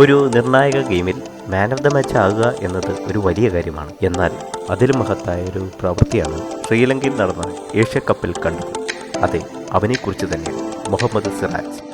ഒരു നിർണായക ഗെയിമിൽ മാൻ ഓഫ് ദ മാച്ച് ആകുക എന്നത് ഒരു വലിയ കാര്യമാണ്. എന്നാൽ അതിലും മഹത്തായ ഒരു പ്രവൃത്തിയാണ് ശ്രീലങ്കയിൽ നടന്ന ഏഷ്യ കപ്പിൽ കണ്ടത്. അതെ അവനെക്കുറിച്ച് തന്നെ മുഹമ്മദ് സിറാജ്.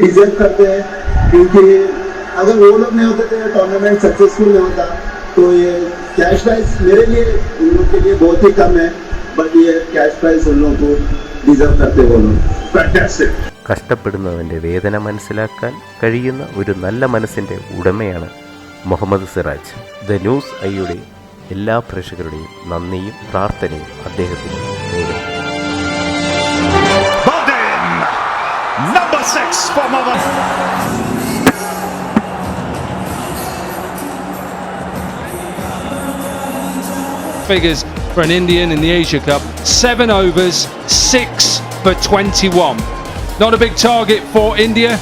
डिजर्व करते हैं क्योंकि अगर वो लोग नहीं होते तो ये टूर्नामेंट सक्सेसफुल नहीं होता तो ये कैश प्राइज मेरे लिए उन लोग के लिए बहुत ही कम है बट ये कैश प्राइज उन लोगों को डिजर्व करते हैं वो लोग Fantastic. കഷ്ടപ്പെടുന്നവൻ്റെ വേദന മനസ്സിലാക്കാൻ കഴിയുന്ന ഒരു നല്ല മനസ്സിൻ്റെ ഉടമയാണ് മുഹമ്മദ് സിറാജ് ദ ന്യൂസ് ഐയുടെ എല്ലാ പ്രേക്ഷകരുടെയും നന്ദിയും പ്രാർത്ഥനയും അദ്ദേഹത്തിന് നേരുന്നു Bodin. Number six for Mohammad. figures for an Indian in the Asia Cup. Seven overs, six for 21. Not a big target for India,